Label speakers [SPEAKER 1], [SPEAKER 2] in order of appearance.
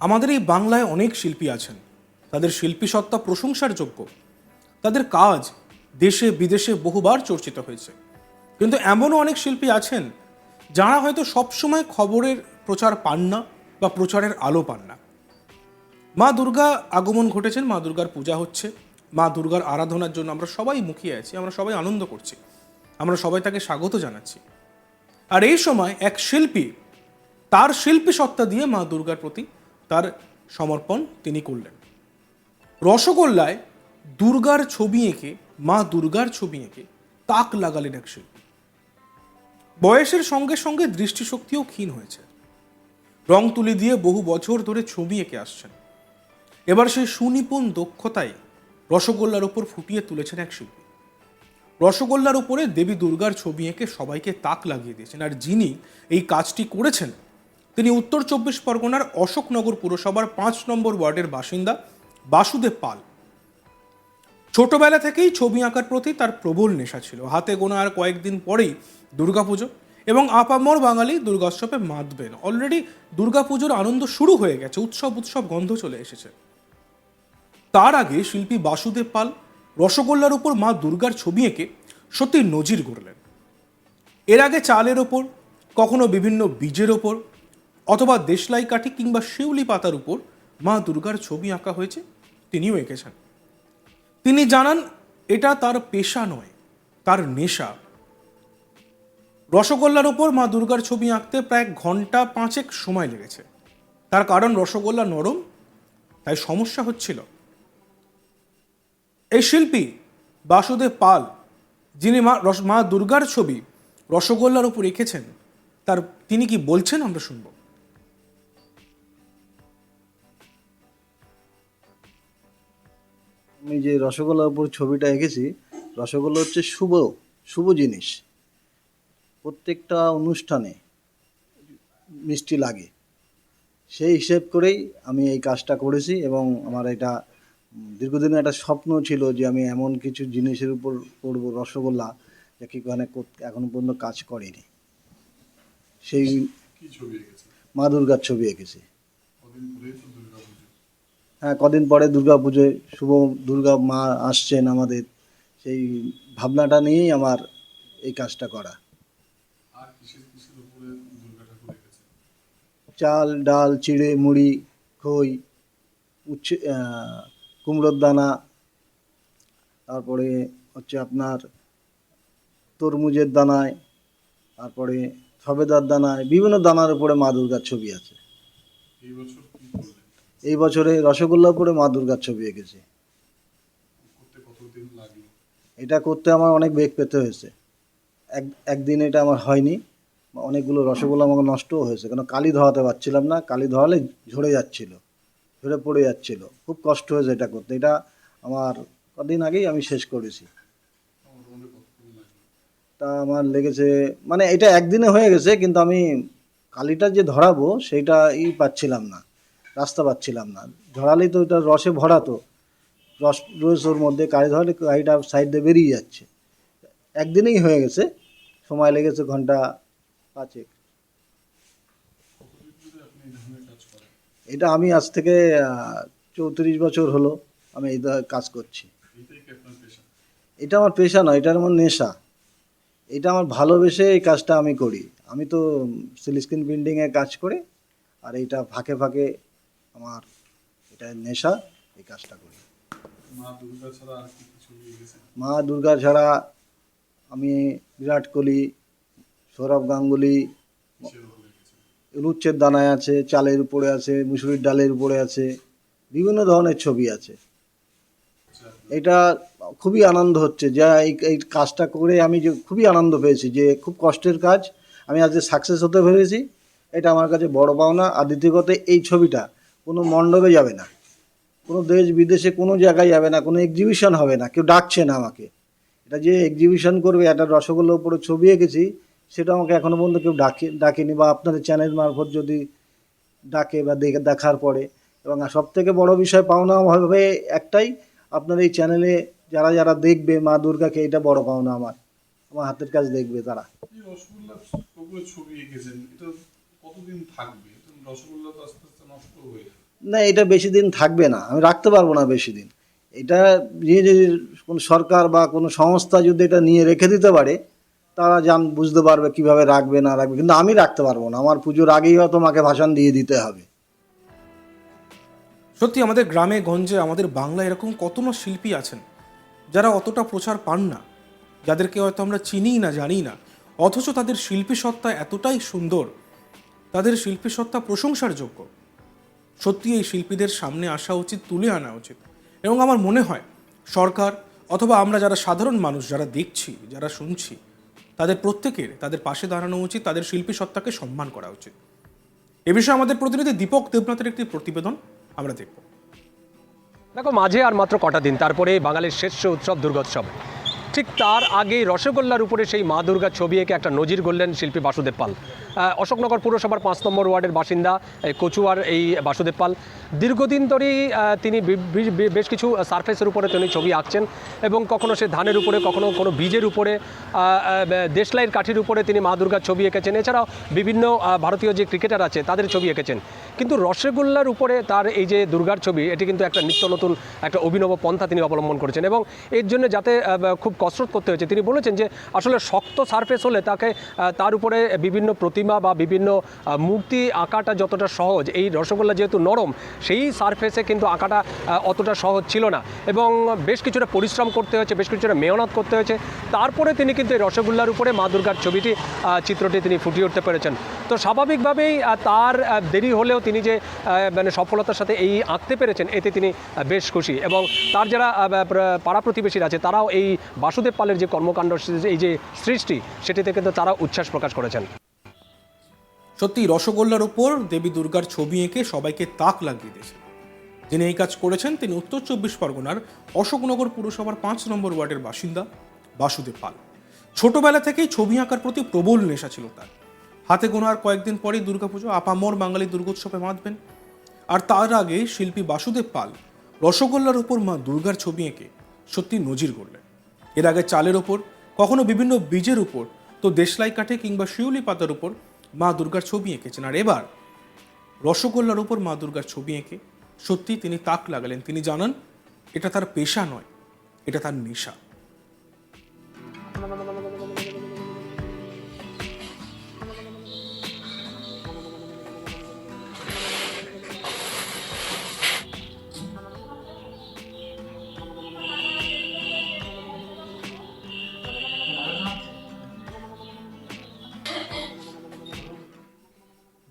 [SPEAKER 1] আমাদের এই বাংলায় অনেক শিল্পী আছেন। তাদের শিল্পী সত্তা প্রশংসার যোগ্য। তাদের কাজ দেশে, বিদেশে বহুবার চর্চিত হয়েছে। কিন্তু এমনও অনেক শিল্পী আছেন, যারা হয়তো সবসময় খবরের প্রচার পান না বা প্রচারের আলো পান না। মা দুর্গা আগমন ঘটেছেন, মা দুর্গার পূজা হচ্ছে। মা দুর্গার আরাধনার জন্য আমরা সবাই মুখিয়ে আছি, আমরা সবাই আনন্দ করছি। আমরা সবাই তাকে স্বাগত জানাচ্ছি। আর এই সময় এক শিল্পী, তার শিল্পী সত্তা দিয়ে মা দুর্গার প্রতি তার সমর্পণ তিনি করলেন। রসগোল্লায় দুর্গার ছবি এঁকে, মা দুর্গার ছবি এঁকে তাক লাগালেন এক শিল্পী। বয়সের সঙ্গে সঙ্গে দৃষ্টিশক্তিও ক্ষীণ হয়েছে। রং তুলি দিয়ে বহু বছর ধরে ছবি এঁকে আসছেন। এবার সেই সুনিপুণ দক্ষতায় রসগোল্লার ওপর ফুটিয়ে তুলেছেন এক শিল্পী। রসগোল্লার উপরে দেবী দুর্গার ছবি এঁকে সবাইকে তাক লাগিয়ে দিয়েছেন। আর যিনি এই কাজটি করেছেন তিনি উত্তর চব্বিশ পরগনার অশোকনগর পুরসভার পাঁচ নম্বর ওয়ার্ডের বাসিন্দা বাসুদেব পাল। ছোটবেলা থেকেই ছবি আঁকার প্রতি তার প্রবল নেশা ছিল। হাতে গোনা আর কয়েকদিন পরেই দুর্গাপুজো এবং আপামর বাঙালি দুর্গোৎসবে মাতবেন অলরেডি দুর্গাপুজোর আনন্দ শুরু হয়ে গেছে, উৎসব উৎসব গন্ধ চলে এসেছে। তার আগে শিল্পী বাসুদেব পাল রসগোল্লার উপর মা দুর্গার ছবি এঁকে সত্যি নজির গড়লেন। এর আগে চালের ওপর, কখনো বিভিন্ন বীজের ওপর অথবা দেশলাই কাঠি কিংবা শিউলি পাতার উপর মা দুর্গার ছবি আঁকা হয়েছে তিনিও এঁকেছেন। তিনি জানান, এটা তার পেশা নয়, তার নেশা। রসগোল্লার ওপর মা দুর্গার ছবি আঁকতে প্রায় ঘণ্টা পাঁচেক সময় লেগেছে। তার কারণ রসগোল্লা নরম, তাই সমস্যা হচ্ছিল। এই শিল্পী বাসুদেব পাল, যিনি মা মা দুর্গার ছবি রসগোল্লার উপর এঁকেছেন, তার, তিনি কি বলছেন আমরা শুনব?
[SPEAKER 2] আমি যে রসগোল্লার উপর ছবিটা এঁকেছি রসগোল্লা হচ্ছে শুভ শুভ জিনিস। প্রত্যেকটা অনুষ্ঠানে মিষ্টি লাগে। সেই হিসেব করেই আমি এই কাজটা করেছি এবং আমার এটা দীর্ঘদিনের একটা স্বপ্ন ছিল যে আমি এমন কিছু জিনিসের উপর করব রসগোল্লা যা কি ওখানে এখনও পর্যন্ত কাজ করেনি। সেই মা দুর্গার ছবি এঁকেছি
[SPEAKER 3] কদিন পরেই তো দুর্গা পুজো
[SPEAKER 2] হ্যাঁ কদিন পরে দুর্গা পুজোয় শুভ দুর্গা মা আসছেন আমাদের। সেই ভাবনাটা নিয়েই আমার এই কাজটা করা। চাল ডাল চিড়ে মুড়ি খই উচ্ছে কুমড়োর দানা তারপরে হচ্ছে আপনার তরমুজের দানায় তারপরে সবেদার দানায় বিভিন্ন দানার উপরে মা দুর্গার ছবি আছে।
[SPEAKER 3] এই বছর
[SPEAKER 2] এই বছরে রসগোল্লা উপরে মা দুর্গার ছবি এঁকেছি। এটা করতে আমার অনেক বেগ পেতে হয়েছে। এক একদিন এটা আমার হয়নি। অনেকগুলো রসগোল্লা আমাকে নষ্টও হয়েছে। কেন কালি ধোয়াতে পারছিলাম না। কালি ধোয়ালে ঝরে যাচ্ছিল ঝরে পড়ে যাচ্ছিল। খুব কষ্ট হয়েছে এটা করতে। এটা আমার কদিন আগেই আমি শেষ করেছি। তা আমার লেগেছে মানে এটা একদিনে হয়ে গেছে কিন্তু আমি কালিটা যে ধরাবো সেইটা ই পাচ্ছিলাম না। রাস্তা পাচ্ছিলাম না। ধরালেই তো এটা রসে ভরা তো। রস রয়েছে ওর মধ্যে কালি ধরালে গাড়িটা সাইড দিয়ে বেরিয়ে যাচ্ছে। একদিনেই হয়ে গেছে। সময় লেগেছে ঘণ্টা পাঁচেক। এটা আমি আজ থেকে চৌত্রিশ বছর হলো আমি এই কাজ করছি। এটা আমার পেশা নয়, এটা আমার নেশা। এটা আমার ভালোবেসে এই কাজটা আমি করি। আমি তো সিল স্ক্রিন প্রিন্টিংয়ে কাজ করি, আর এইটা ফাঁকে ফাঁকে আমার এটা নেশা এই কাজটা করি।
[SPEAKER 3] মা দুর্গা ছাড়া
[SPEAKER 2] আমি বিরাট কোহলি সৌরভ গাঙ্গুলি লুচ্ছের দানায় আছে চালের উপরে আছে মুসুরির ডালের উপরে আছে বিভিন্ন ধরনের ছবি আছে।
[SPEAKER 3] আচ্ছা
[SPEAKER 2] এটা খুবই আনন্দ হচ্ছে যা এই এই কাজটা করে আমি যে খুবই আনন্দ পেয়েছি যে খুব কষ্টের কাজ আমি আজকে সাকসেস হতে পেরেছি এটা আমার কাছে বড় পাওনা। আর দ্বিতীয় কথা এই ছবিটা কোনো মণ্ডপে যাবে না। কোনো দেশ বিদেশে কোনো জায়গায় যাবে না, কোনো এক্সিবিশন হবে না, কেউ ডাকছে না আমাকে। এটা যে এক্সিবিশন করবে, একটা রসগোল্লার উপরে ছবি এঁকেছি, সেটা আমাকে এখনও পর্যন্ত কেউ ডাকে ডাকেনি বা আপনাদের চ্যানেল মারফত যদি ডাকে বা দেখে দেখার পরে। এবং সব থেকে বড় বিষয় পাওনা হবে একটাই, আপনার এই চ্যানেলে যারা যারা দেখবে, মা দুর্গাকে, এটা বড় পাওনা আমার। আমার হাতের কাজ দেখবে তারা।
[SPEAKER 3] ছবি এঁকেছেন, এটা কতদিন থাকবে? রসগোল্লা তো আস্তে
[SPEAKER 2] না এটা বেশি দিন থাকবে না। আমি রাখতে পারব না বেশি দিন। এটা যে যে কোনো সরকার বা কোনো সংস্থা যদি এটা নিয়ে রেখে দিতে পারে তারা জান বুঝতে পারবে কীভাবে রাখবে না রাখবে। কিন্তু আমি রাখতে পারব না। আমার পুজোর আগেই হয়তো আমাকে ভাষণ দিয়ে দিতে হবে।
[SPEAKER 1] সত্যি আমাদের গ্রামে গঞ্জে আমাদের বাংলা এরকম কত না শিল্পী আছেন যারা অতটা প্রচার পান না যাদেরকে হয়তো আমরা চিনিই না জানি না। অথচ তাদের শিল্পী সত্তা এতটাই সুন্দর তাদের শিল্পী সত্তা প্রশংসার যোগ্য। সত্যি এই শিল্পীদের সামনে আসা উচিত, তুলে আনা উচিত। এবং আমার মনে হয়, সরকার অথবা আমরা যারা সাধারণ মানুষ, যারা দেখছি, যারা শুনছি, তাদের প্রত্যেকের, তাদের পাশে দাঁড়ানো উচিত, তাদের শিল্পী সত্তাকে সম্মান করা উচিত। এ বিষয়ে আমাদের প্রতিনিধি দীপক দেবনাথের একটি প্রতিবেদন আমরা দেখব।
[SPEAKER 4] দেখো, মাঝে আর মাত্র কটা দিন, তারপরে বাঙালির শ্রেষ্ঠ উৎসব দুর্গোৎসব। ঠিক তার আগে রসগোল্লার উপরে সেই মা দুর্গার ছবি এঁকে একটা নজির গড়লেন শিল্পী বাসুদেব পাল। অশোকনগর পুরসভার পাঁচ নম্বর ওয়ার্ডের বাসিন্দা কচুয়ার এই বাসুদেব পাল। দীর্ঘদিন ধরেই তিনি বেশ কিছু সারফেসের উপরে তিনি ছবি আঁকছেন এবং কখনো সে ধানের উপরে, কখনো কোনো বীজের উপরে দেশলাইয়ের কাঠির উপরে তিনি মা দুর্গার ছবি এঁকেছেন। এছাড়াও বিভিন্ন ভারতীয় যে ক্রিকেটার আছে, তাদের ছবি এঁকেছেন। কিন্তু রসগোল্লার উপরে তার এই যে দুর্গার ছবি, এটি কিন্তু একটা নিত্য নতুন, একটা অভিনব পন্থা তিনি অবলম্বন করেছেন এবং এর জন্য যাতে খুব কসরত করতে হয়েছে। তিনি বলেছেন যে আসলে শক্ত সারফেস হলে তাকে তার উপরে বিভিন্ন প্রতিমা বা বিভিন্ন মূর্তি আঁকাটা যতটা সহজ। এই রসগোল্লা যেহেতু নরম, সেই সারফেসে কিন্তু আঁকাটা অতটা সহজ ছিল না। এবং বেশ কিছুটা পরিশ্রম করতে হয়েছে, বেশ কিছুটা মেহনত করতে হয়েছে। তারপরে তিনি কিন্তু এই রসগোল্লার উপরে মা দুর্গার ছবিটি চিত্রটি তিনি ফুটিয়ে উঠতে পেরেছেন। তো স্বাভাবিকভাবেই তার দেরি হলেও তিনি যে মানে সফলতার সাথে এই আঁকতে পেরেছেন, এতে তিনি বেশ খুশি। এবং তার যারা পাড়া প্রতিবেশীরা আছে, তারাও এই বাসুদেব পালের যে কর্মকাণ্ড এই যে সৃষ্টি, সেটিতে কিন্তু তারা উচ্ছ্বাস প্রকাশ করেছেন।
[SPEAKER 1] সত্যি, রসগোল্লার উপর দেবী দুর্গার ছবি এঁকে সবাইকে তাক লাগিয়ে দিয়েছেন। যিনি এই কাজ করেছেন, তিনি উত্তর চব্বিশ পরগনার অশোকনগর পুরসভার পাঁচ নম্বর ওয়ার্ডের বাসিন্দা বাসুদেব পাল। ছোটবেলা থেকেই ছবি আঁকার প্রতি প্রবল নেশা ছিল তার। হাতে গোনার কয়েকদিন পরেই দুর্গাপুজো আপামর বাঙালি দুর্গোৎসবে বাঁধবেন। আর তার আগে শিল্পী বাসুদেব পাল রসগোল্লার উপর মা দুর্গার ছবি এঁকে সত্যি নজির গড়লেন। এর আগে চালের ওপর, কখনো বিভিন্ন বীজের উপর, তো দেশলাই কাঠে কিংবা শিউলি পাতার উপর মা দুর্গার ছবি এঁকেছেন। আর এবার রসগোল্লার উপর মা দুর্গার ছবি এঁকে সত্যি তিনি তাক লাগালেন। তিনি জানান, এটা তার পেশা নয়, এটা তার নেশা।